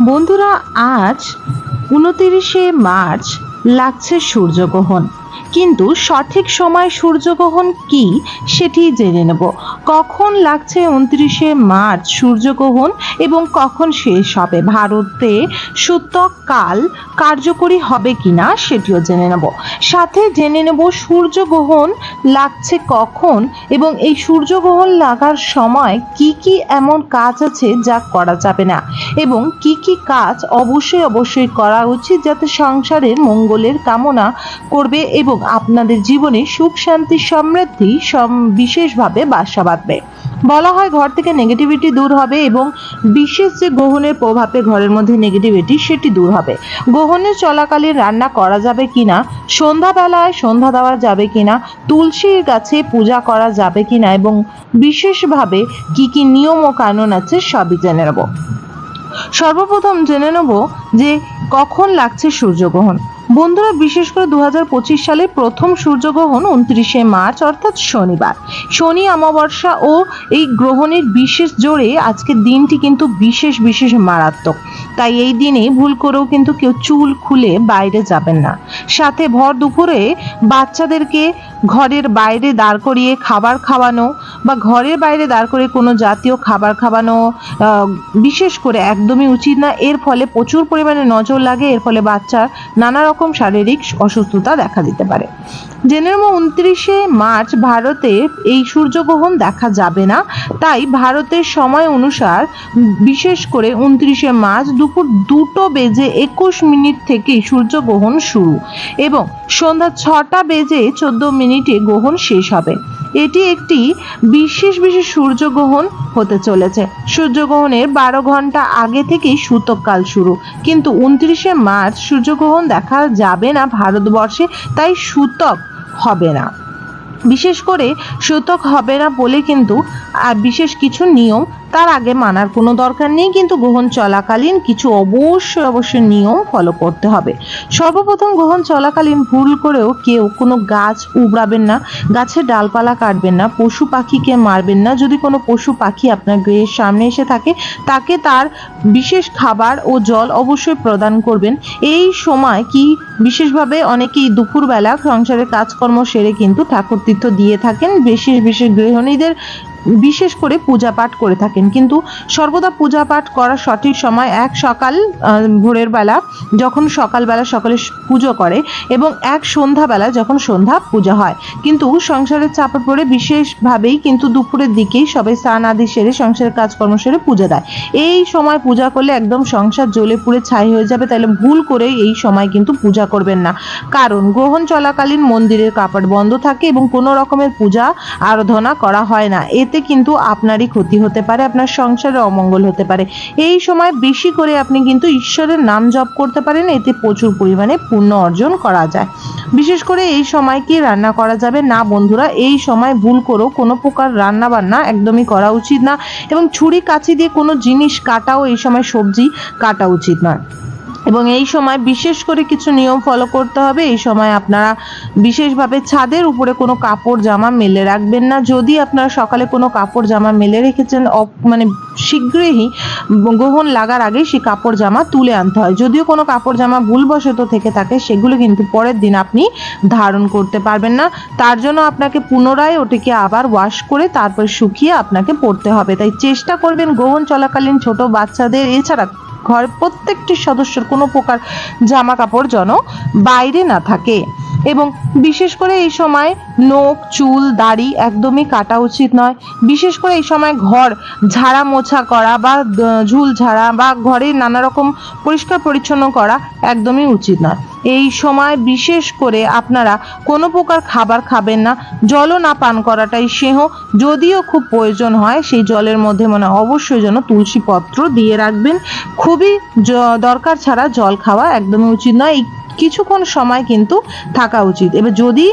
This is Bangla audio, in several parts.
বন্ধুরা আজ উনতিরিশে মার্চ লাগছে সূর্যগ্রহণ। কিন্তু সঠিক সময় সূর্যগ্রহণ কি সেটি জেনে নেব। কখন লাগছে উনত্রিশে মার্চ সূর্যগ্রহণ এবং কখন শেষ হবে? ভারতে সূতক কাল কার্যকরী হবে কিনা সেটিও জেনে নেব। সাথে জেনে নেব সূর্যগ্রহণ লাগছে কখন এবং এই সূর্যগ্রহণ লাগার সময় কি কি এমন কাজ আছে যা করা যাবে না এবং কি কি কাজ অবশ্যই অবশ্যই করা উচিত যাতে সংসারের মঙ্গলের কামনা করবে এবং আপনাদের জীবনে সুখ, শান্তি, সমৃদ্ধি সম- বিশেষভাবে বাসা বাঁধবে। বলা হয় ঘর থেকে নেগেটিভিটি দূর হবে এবং বিশেষ যে গ্রহণের প্রভাবে ঘরের মধ্যে নেগেটিভিটি সেটি দূর হবে। গ্রহণের চলাকালীন রান্না করা যাবে কিনা, সন্ধ্যাবেলায় সন্ধ্যা দেওয়া যাবে কিনা, তুলসীর গাছে পূজা করা যাবে কিনা এবং বিশেষভাবে কি কি নিয়ম ও কানুন আছে সবই জেনে নেব। সর্বপ্রথম জেনে নেব যে কখন লাগছে সূর্যগ্রহণ। বন্ধুরা, বিশেষ করে দুহাজার পঁচিশ সালে প্রথম সূর্যগ্রহণ উনত্রিশে মার্চ, অর্থাৎ শনিবার। শনি, অমাবস্যা ও এই গ্রহণের বিশেষ জোরে আজকের দিনটি কিন্তু বিশেষ বিশেষ মারাত্মক। তাই এই দিনে ভুল করেও কিন্তু কেউ চুল খুলে বাইরে যাবেন না। সাথে ভর দুপুরে বাচ্চাদেরকে ঘরের বাইরে দাঁড় করিয়ে খাবার খাওয়ানো বা ঘরের বাইরে দাঁড় করে কোনো জাতীয় খাবার খাওয়ানো বিশেষ করে একদমই উচিত না। এর ফলে প্রচুর পরিমাণে নজর লাগে, এর ফলে বাচ্চার নানা রকম শারীরিক অসুস্থতা দেখা দিতে পারে। জেনে নেব উনত্রিশে মার্চ ভারতে এই সূর্যগ্রহণ দেখা যাবে না। তাই ভারতের সময় অনুসার বিশেষ করে উনত্রিশে মার্চ দুপুর দুটো বেজে একুশ মিনিট থেকে সূর্যগ্রহণ শুরু এবং সন্ধ্যা ছটা বেজে চোদ্দ মিনিটে গ্রহণ শেষ হবে। এটি একটি বিশেষ বিশেষ সূর্যগ্রহণ হতে চলেছে। সূর্যগ্রহণের বারো ঘণ্টা আগে থেকেই সূতককাল শুরু। কিন্তু উনত্রিশে মার্চ সূর্যগ্রহণ দেখা যাবে না ভারতবর্ষে, তাই সূতক হবে না। বিশেষ করে সূতক হবে না বলে কিন্তু বিশেষ কিছু নিয়ম তার আগে মানার কোনো দরকার নেই, কিন্তু গ্রহণ চলাকালীন কিছু অবশ্যই অবশ্যই নিয়ম ফলো করতে হবে। সর্বপ্রথম গ্রহণ চলাকালীন ভুল করেও কেউ কোনো গাছ উবড়াবেন না গাছের ডালপালা কাটবেন না, পশু পাখিকে মারবেন না। যদি কোনো পশু পাখি আপনার গৃহের সামনে এসে থাকে, তাকে তার বিশেষ খাবার ও জল অবশ্যই প্রদান করবেন। এই সময় কি বিশেষভাবে অনেকেই দুপুরবেলা সংসারের কাজকর্ম সেরে কিন্তু ঠাকুর তীর্থ দিয়ে থাকেন। বিশেষ বিশেষ গৃহিণীদের বিশেষ করে পূজা পাঠ করে থাকেন। কিন্তু সর্বদা পূজা পাঠ করার সঠিক সময় এক সকাল ভোরের বেলা, যখন সকালবেলা সকলে পুজো করে এবং এক সন্ধ্যাবেলা যখন সন্ধ্যা পূজা হয়। কিন্তু সংসারের চাপে পড়ে বিশেষভাবেই কিন্তু দুপুরের দিকেই সবাই স্নান আদি সেরে সংসারের কাজকর্ম সেরে পূজা দেয়। এই সময় পূজা করলে একদম সংসার জ্বলে পুড়ে ছাই হয়ে যাবে তাহলে ভুল করে এই সময় কিন্তু পূজা করবেন না। কারণ গ্রহণ চলাকালীন মন্দিরের কাপড় বন্ধ থাকে এবং কোনো রকমের পূজা আরাধনা করা হয় না। এতে কিন্তু আপনারই ক্ষতি হতে পারে, আপনার সংসারে অমঙ্গল হতে পারে। এই সময় বেশি করে আপনি কিন্তু ঈশ্বরের নাম জপ করতে পারেন, এতে প্রচুর পরিমাণে পুণ্য অর্জন করা যায়। বিশেষ করে এই সময় কি রান্না করা যাবে? না বন্ধুরা, এই সময় ভুল করেও কোনো প্রকার রান্না বান্না একদমই করা উচিত না এবং ছুরি কাছি দিয়ে কোনো জিনিস কাটাও, এই সময় সবজি কাটা উচিত নয়। এবং এই সময় বিশেষ করে কিছু নিয়ম ফলো করতে হবে। এই সময় আপনারা বিশেষভাবে ছাদের উপরে কোনো কাপড়, জামা মেলে রাখবেন না। যদি আপনারা সকালে কোনো কাপড়, জামা মেলে রেখেছেন মানে শীঘ্রই গ্রহণ লাগার আগে সেই কাপড়, জামা তুলে আনতে হয়। যদিও কোনো কাপড়, জামা ভুলবশত থেকে থাকে, সেগুলো কিন্তু পরের দিন আপনি ধারণ করতে পারবেন না। তার জন্য আপনাকে পুনরায় ওটিকে আবার ওয়াশ করে তারপর শুকিয়ে আপনাকে পরতে হবে। তাই চেষ্টা করবেন গ্রহণ চলাকালীন ছোট বাচ্চাদের, এছাড়া ঘর প্রত্যেকটি সদস্যের কোনো প্রকার জামা কাপড় যেন বাইরে না থাকে। এবং বিশেষ করে এই সময় নখ, চুল, দাড়ি একদমই কাটা উচিত নয়। বিশেষ করে এই সময় ঘর ঝাড়া মোছা করা বা ঝুল ঝাড়া বা ঘরে নানা রকম পরিষ্কার পরিচ্ছন্ন করা একদমই উচিত নয়। এই সময় বিশেষ করে আপনারা কোনো প্রকার খাবার খাবেন না। জলও না পান করাটাই সেহ যদিও খুব প্রয়োজন হয়, সেই জলের মধ্যে মানে অবশ্যই যেন তুলসী পত্র দিয়ে রাখবেন। খুবই দরকার ছাড়া জল খাওয়া একদমই উচিত নয়। কিছুক্ষণ সময় কিন্তু থাকা উচিত। এবার যদি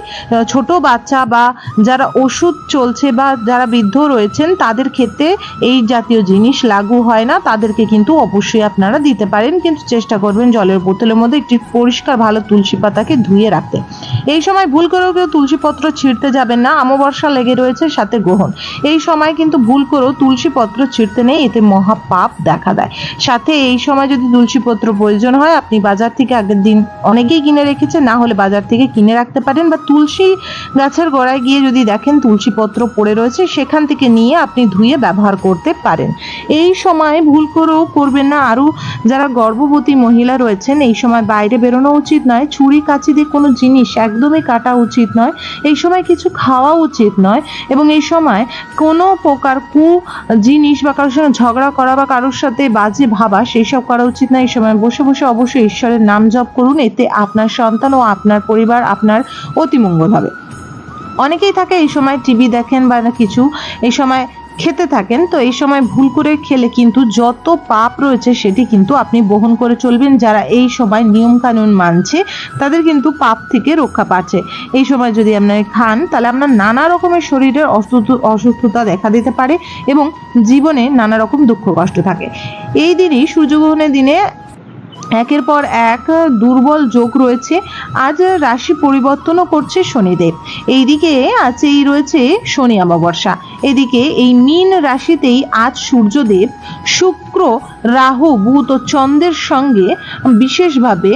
ছোট বাচ্চা বা যারা ওষুধ চলছে বা যারা বৃদ্ধ রয়েছেন, তাদের ক্ষেত্রে এই জাতীয় জিনিস লাগু হয় না। তাদেরকে কিন্তু অবশ্যই আপনারা দিতে পারেন। কিন্তু চেষ্টা করবেন জলের বোতলের মধ্যে একটি পরিষ্কার ভালো তুলসী পাতাকে ধুয়ে রাখতে। এই সময় ভুল করেও কেউ তুলসী পত্র ছিঁড়তে যাবেন না, অমাবস্যা লেগে রয়েছে সাথে গ্রহণ। এই সময় কিন্তু ভুল করেও তুলসী পত্র ছিঁড়তে নেই, এতে মহা পাপ দেখা দেয়। সাথে এই সময় যদি তুলসী পত্র প্রয়োজন হয়, আপনি বাজার থেকে আগের দিন অনেকেই কিনে রেখেছেন, না হলে বাজার থেকে কিনে রাখতে পারেন বা তুলসী গাছের গোড়ায় গিয়ে যদি দেখেন তুলসী পত্র পড়ে রয়েছে, সেখান থেকে নিয়ে আপনি ধুয়ে ব্যবহার করতে পারেন। এই সময় ভুল করেও করবেন না। আরও যারা গর্ভবতী মহিলা রয়েছেন, এই সময় বাইরে বেরোনো উচিত নয়। ছুরি, কাচি দিয়ে কোনো জিনিস একদমই কাটা উচিত নয়। এই সময় কিছু খাওয়া উচিত নয় এবং এই সময় কোনো প্রকার কু জিনিস বা কারোর সঙ্গে ঝগড়া করা বা কারোর সাথে বাজে ভাবা সেই সব করা উচিত নয়। এই সময় বসে বসে অবশ্যই ঈশ্বরের নাম জপ করুন। এতে আপনার সন্তান ও আপনার পরিবার আপনার অতিমঙ্গল হবে। অনেকেই থাকে এই সময় টিভি দেখেন বা কিছু। এই সময় খেতে থাকেন, তো এই সময় ভুল করে খেলে কিন্তু যত পাপ রয়েছে সেটি কিন্তু আপনি বহন করে চলবেন যারা এই সময় নিয়ম কানুন মানছে, তাদের কিন্তু পাপ থেকে রক্ষা পাচ্ছে। এই সময় যদি আপনার খান, তাহলে আপনার নানা রকমের শরীরের অসুস্থ- অসুস্থতা দেখা দিতে পারে এবং জীবনে নানা রকম দুঃখ, কষ্ট থাকে। এই দিনই সূর্যগ্রহণের দিনে একের পর এক দুর্বল যোগ রয়েছে। আজ রাশি পরিবর্তনও করছে শনিদেব। এইদিকে আছে এই রয়েছে শনি অমাবস্যা। এদিকে এই মীন রাশিতেই আজ সূর্যদেব, শুক্র, রাহু, বুধ ও চন্দ্রের সঙ্গে বিশেষভাবে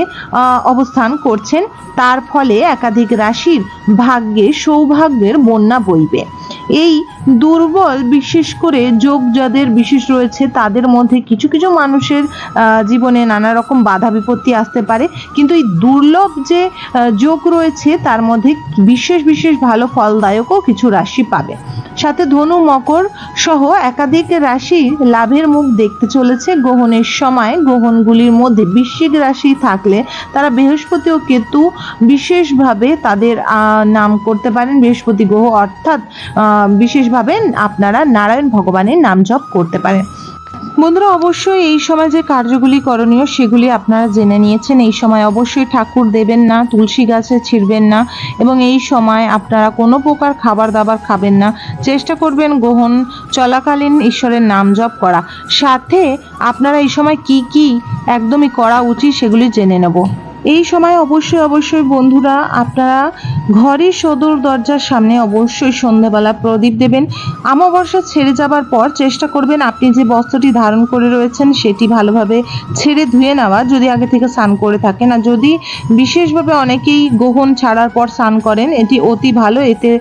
অবস্থান করছেন। তার ফলে একাধিক রাশির ভাগ্যে সৌভাগ্যের বন্যা বইবে। এই দুর্বল বিশেষ করে যোগ যাদের বিশেষ রয়েছে তাদের মধ্যে কিছু কিছু মানুষের জীবনে নানা রকম বাধা বিপত্তি আসতে পারে। কিন্তু এই দুর্লভ যে যোগ রয়েছে তার মধ্যে বিশেষ বিশেষ ভালো ফলদায়কও কিছু রাশি পাবে। সাথে ধনু মকর সহ একাধিক রাশি লাভের মুখ দেখতে চলেছে। গ্রহণের সময় গ্রহণগুলির মধ্যে বৃশ্চিক রাশি থাকলে তারা বৃহস্পতি ও কেতু বিশেষভাবে তাদের নাম করতে পারেন। বৃহস্পতি গ্রহ অর্থাৎ আহ, বিশেষভাবে আপনারা নারায়ণ ভগবানের নাম জপ করতে পারেন বন্ধুরা, অবশ্যই এই সময় যে কার্যগুলি করণীয়, সেগুলি আপনারা জেনে নিয়েছেন। এই সময় অবশ্যই ঠাকুর দেবেন না, তুলসী গাছে ছিঁড়বেন না এবং এই সময় আপনারা কোনো প্রকার খাবার দাবার খাবেন না। চেষ্টা করবেন গ্রহণ চলাকালীন ঈশ্বরের নাম জপ করা। সাথে আপনারা এই সময় কি কি একদমই করা উচিত সেগুলি জেনে নেব। এই সময় অবশ্যই অবশ্যই বন্ধুরা আপনারা ঘরের সদর দরজার সামনে অবশ্যই সন্ধ্যাবেলা প্রদীপ দেবেন। আমাবস্যা ছেড়ে যাবার পর চেষ্টা করবেন আপনি যে বস্ত্রটি ধারণ করে রয়েছেন সেটি ভালোভাবে ছেড়ে ধুয়ে নেওয়া, যদি আগে থেকে স্নান করে থাকেন। আর যদি বিশেষভাবে অনেকেই গ্রহণ ছাড়ার পর স্নান করেন, এটি অতি ভালো। এতে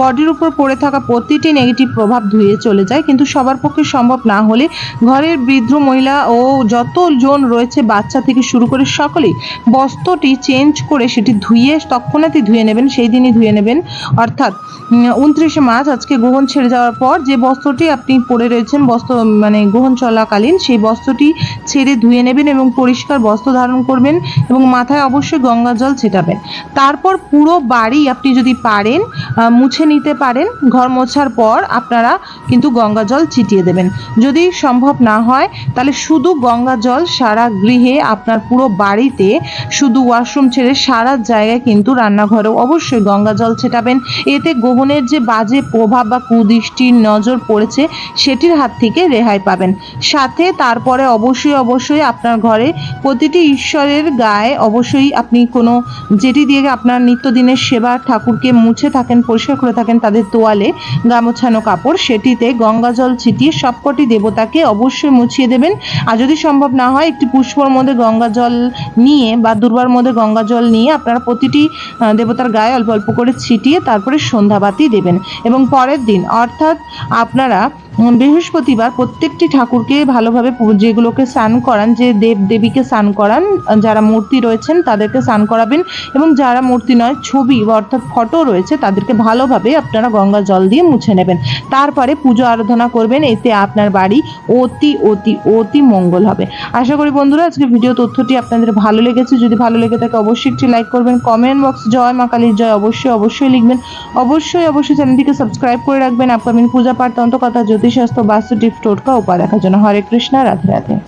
বডির উপর পড়ে থাকা প্রতিটি নেগেটিভ প্রভাব ধুয়ে চলে যায়। কিন্তু সবার পক্ষে সম্ভব না হলে ঘরের বৃদ্ধ মহিলা ও যতজন রয়েছে, বাচ্চা থেকে শুরু করে সকলেই বস্ত্রটি চেঞ্জ করে সেটি ধুয়ে, তৎক্ষণাৎই ধুয়ে নেবেন, সেই দিনই ধুয়ে নেবেন। অর্থাৎ উনত্রিশে মার্চ আজকে গ্রহণ ছেড়ে যাওয়ার পর যে বস্ত্রটি আপনি পরে রয়েছেন, বস্ত্র মানে গ্রহণ চলাকালীন, সেই বস্ত্রটি ছেড়ে ধুয়ে নেবেন এবং পরিষ্কার বস্ত্র ধারণ করবেন এবং মাথায় অবশ্যই গঙ্গা জল ছেটাবেন। তারপর পুরো বাড়ি আপনি যদি পারেন মুছে নিতে পারেন, ঘর মোছার পর আপনারা কিন্তু গঙ্গা জল ছিটিয়ে দেবেন। যদি সম্ভব না হয়, তাহলে শুধু গঙ্গা জল সারা গৃহে আপনার পুরো বাড়িতে শুধু ওয়াশরুম ছেড়ে সারা জায়গায় কিন্তু রান্নাঘরেও অবশ্যই গঙ্গা জল ছেটাবেন। এতে গ্রহণের যে বাজে প্রভাব বা কুদৃষ্টির নজর পড়েছে, সেটির হাত থেকে রেহাই পাবেন। সাথে তারপরে অবশ্যই অবশ্যই আপনার ঘরে প্রতিটি ঈশ্বরের গায়ে অবশ্যই আপনি কোনো যেটি দিয়ে আপনার নিত্যদিনের সেবা ঠাকুরকে মুছে থাকেন, পরিষ্কার করে থাকেন, তাদের তোয়ালে গামোছানো কাপড়, সেটিতে গঙ্গা জল ছিটিয়ে সবকটি দেবতাকে অবশ্যই মুছিয়ে দেবেন। আর যদি সম্ভব না হয়, একটি পুষ্পর মধ্যে গঙ্গা জল নিয়ে বা দুর্বার মধ্যে গঙ্গা জল নিয়ে আপনারা প্রতিটি দেবতার গায়ে অল্প অল্প করে ছিটিয়ে তারপরে সন্ধ্যাবাতি দেবেন। এবং পরের দিন, অর্থাৎ আপনারা বৃহস্পতিবার প্রত্যেকটি ঠাকুরকে ভালোভাবে যেগুলোকে স্নান করান, যে দেব দেবীকে স্নান করান, যারা মূর্তি রয়েছেন তাদেরকে স্নান করাবেন এবং যারা মূর্তি নয়, ছবি অর্থাৎ ফটো রয়েছে তাদেরকে ভালোভাবে আপনারা গঙ্গা জল দিয়ে মুছে নেবেন। তারপরে পুজো আরাধনা করবেন, এতে আপনার বাড়ি অতি অতি অতি মঙ্গল হবে। আশা করি বন্ধুরা আজকে ভিডিও তথ্যটি আপনাদের ভালো লেগেছে। যদি ভালো লেগে থাকে, অবশ্যই একটি লাইক করবেন, কমেন্ট বক্স জয় মা কালীর জয় অবশ্যই অবশ্যই লিখবেন। অবশ্যই অবশ্যই চ্যানেলটিকে সাবস্ক্রাইব করে রাখবেন। আপকামিং পূজা পাঠ তন্ত্র কথা জ্যোতিষশাস্ত্র বাস্তু টিপস টোটকা উপা দেখার জন্য হরে কৃষ্ণা রাধে রাধে।